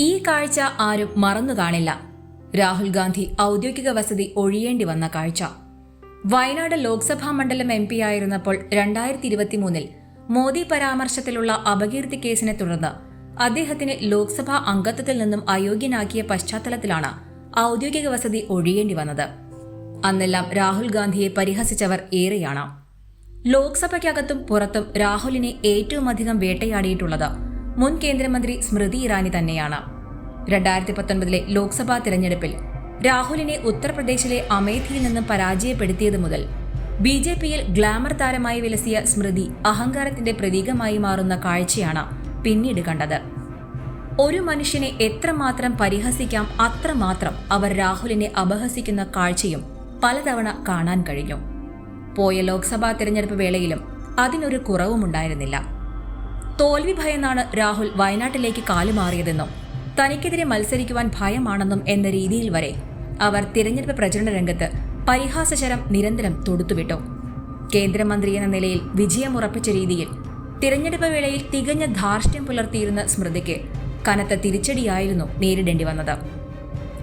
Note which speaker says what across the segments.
Speaker 1: ഈ കാഴ്ച ആരും മറന്നു കാണില്ല. രാഹുൽ ഗാന്ധി ഔദ്യോഗിക വസതി ഒഴിയേണ്ടി വന്ന കാഴ്ച. വയനാട് ലോക്സഭാ മണ്ഡലം എം പി ആയിരുന്നപ്പോൾ രണ്ടായിരത്തി ഇരുപത്തിമൂന്നിൽ മോദി പരാമർശത്തിലുള്ള അപകീർത്തി കേസിനെ തുടർന്ന് അദ്ദേഹത്തിന് ലോക്സഭാ അംഗത്വത്തിൽ നിന്നും അയോഗ്യനാക്കിയ പശ്ചാത്തലത്തിലാണ് ഔദ്യോഗിക വസതി ഒഴിയേണ്ടി വന്നത്. അന്നെല്ലാം രാഹുൽ ഗാന്ധിയെ പരിഹസിച്ചവർ ഏറെയാണ്. ലോക്സഭയ്ക്കകത്തും പുറത്തും രാഹുലിനെ ഏറ്റവുമധികം വേട്ടയാടിയിട്ടുള്ളത് മുൻ കേന്ദ്രമന്ത്രി സ്മൃതി ഇറാനി തന്നെയാണ്. രണ്ടായിരത്തി പത്തൊൻപതിലെ ലോക്സഭാ തിരഞ്ഞെടുപ്പിൽ രാഹുലിനെ ഉത്തർപ്രദേശിലെ അമേഠിയിൽ നിന്നും പരാജയപ്പെടുത്തിയത് മുതൽ ബി ജെ പിയിൽ ഗ്ലാമർ താരമായി വിലസിയ സ്മൃതി അഹങ്കാരത്തിന്റെ പ്രതീകമായി മാറുന്ന കാഴ്ചയാണ് പിന്നീട് കണ്ടത്. ഒരു മനുഷ്യനെ എത്രമാത്രം പരിഹസിക്കാം അത്രമാത്രം അവർ രാഹുലിനെ അപഹസിക്കുന്ന കാഴ്ചയും പലതവണ കാണാൻ കഴിഞ്ഞു. പോയ ലോക്സഭാ തിരഞ്ഞെടുപ്പ് വേളയിലും അതിനൊരു കുറവുമുണ്ടായിരുന്നില്ല. തോൽവി ഭയന്നാണ് രാഹുൽ വയനാട്ടിലേക്ക് കാലുമാറിയതെന്നും തനിക്കെതിരെ മത്സരിക്കുവാൻ ഭയമാണെന്നും എന്ന രീതിയിൽ വരെ അവർ തിരഞ്ഞെടുപ്പ് പ്രചരണ രംഗത്ത് പരിഹാസശരം നിരന്തരം തൊടുത്തുവിട്ടു. കേന്ദ്രമന്ത്രി എന്ന നിലയിൽ വിജയമുറപ്പിച്ച രീതിയിൽ തിരഞ്ഞെടുപ്പ് വേളയിൽ തികഞ്ഞ ധാർഷ്ട്യം പുലർത്തിയിരുന്ന സ്മൃതിക്ക് കനത്ത തിരിച്ചടിയായിരുന്നു നേരിടേണ്ടി വന്നത്.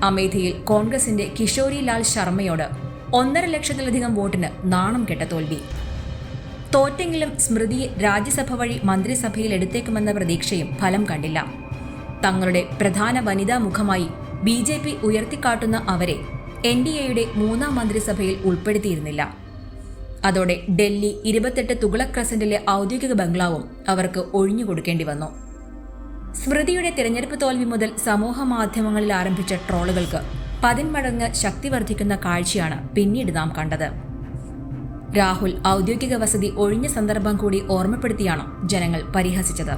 Speaker 1: അമേഠിയിൽ കോൺഗ്രസിന്റെ കിഷോരി ലാൽ ശർമ്മയോട് ഒന്നര ലക്ഷത്തിലധികം വോട്ടിന് നാണം കെട്ട തോൽവി. തോറ്റെങ്കിലും സ്മൃതി രാജ്യസഭ വഴി മന്ത്രിസഭയിൽ എടുത്തേക്കുമെന്ന പ്രതീക്ഷയും ഫലം കണ്ടില്ല. തങ്ങളുടെ പ്രധാന വനിതാ മുഖമായി ബി ജെ പി ഉയർത്തിക്കാട്ടുന്ന അവരെ എൻ ഡി എയുടെ മൂന്നാം മന്ത്രിസഭയിൽ ഉൾപ്പെടുത്തിയിരുന്നില്ല. അതോടെ ഡൽഹി ഇരുപത്തെട്ട് തുഗ്ലക് ക്രസന്റിലെ ഔദ്യോഗിക ബംഗ്ലാവും അവർക്ക് ഒഴിഞ്ഞുകൊടുക്കേണ്ടി വന്നു. സ്മൃതിയുടെ തിരഞ്ഞെടുപ്പ് തോൽവി മുതൽ സമൂഹ മാധ്യമങ്ങളിൽ ആരംഭിച്ച ട്രോളുകൾക്ക് പതിന്മടങ്ങ് ശക്തി വർദ്ധിക്കുന്ന കാഴ്ചയാണ് പിന്നീട് നാം കണ്ടത്. രാഹുൽ ഔദ്യോഗിക വസതി ഒഴിഞ്ഞ സന്ദർഭം കൂടി ഓർമ്മപ്പെടുത്തിയാണ് ജനങ്ങൾ പരിഹസിച്ചത്.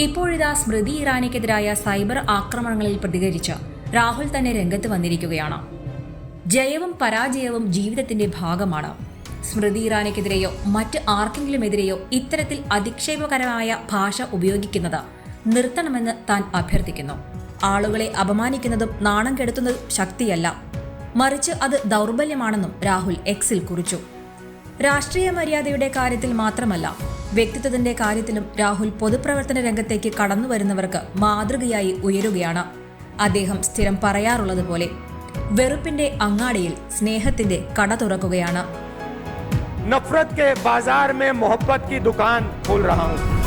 Speaker 1: ഇപ്പോഴിതാ സ്മൃതി ഇറാനിക്കെതിരായ സൈബർ ആക്രമണങ്ങളിൽ പ്രതികരിച്ച് രാഹുൽ തന്നെ രംഗത്ത് വന്നിരിക്കുകയാണ്. ജയവും പരാജയവും ജീവിതത്തിന്റെ ഭാഗമാണ്. സ്മൃതി ഇറാനിക്കെതിരെയോ മറ്റ് ആർക്കെങ്കിലുമെതിരെയോ ഇത്തരത്തിൽ അധിക്ഷേപകരമായ ഭാഷ ഉപയോഗിക്കുന്നത് നിർത്തണമെന്ന് താൻ അഭ്യർത്ഥിക്കുന്നു. ആളുകളെ അപമാനിക്കുന്നതും നാണം കെടുത്തുന്നതും ശക്തിയല്ല. മറിച്ച് അത് ദൗർബല്യമാണെന്നും രാഹുൽ എക്സിൽ കുറിച്ചു. രാഷ്ട്രീയ മര്യാദയുടെ കാര്യത്തിൽ മാത്രമല്ല വ്യക്തിത്വത്തിന്റെ കാര്യത്തിലും രാഹുൽ പൊതുപ്രവർത്തന രംഗത്തേക്ക് കടന്നു വരുന്നവർക്ക് മാതൃകയായി ഉയരുകയാണ് അദ്ദേഹം സ്ഥിരം പറയാറുള്ളതുപോലെ വെറുപ്പിന്റെ അങ്ങാടിയിൽ സ്നേഹത്തിന്റെ കട തുറക്കുകയാണ്
Speaker 2: नफरत के बाजार में मोहब्बत की दुकान खोल रहा हूं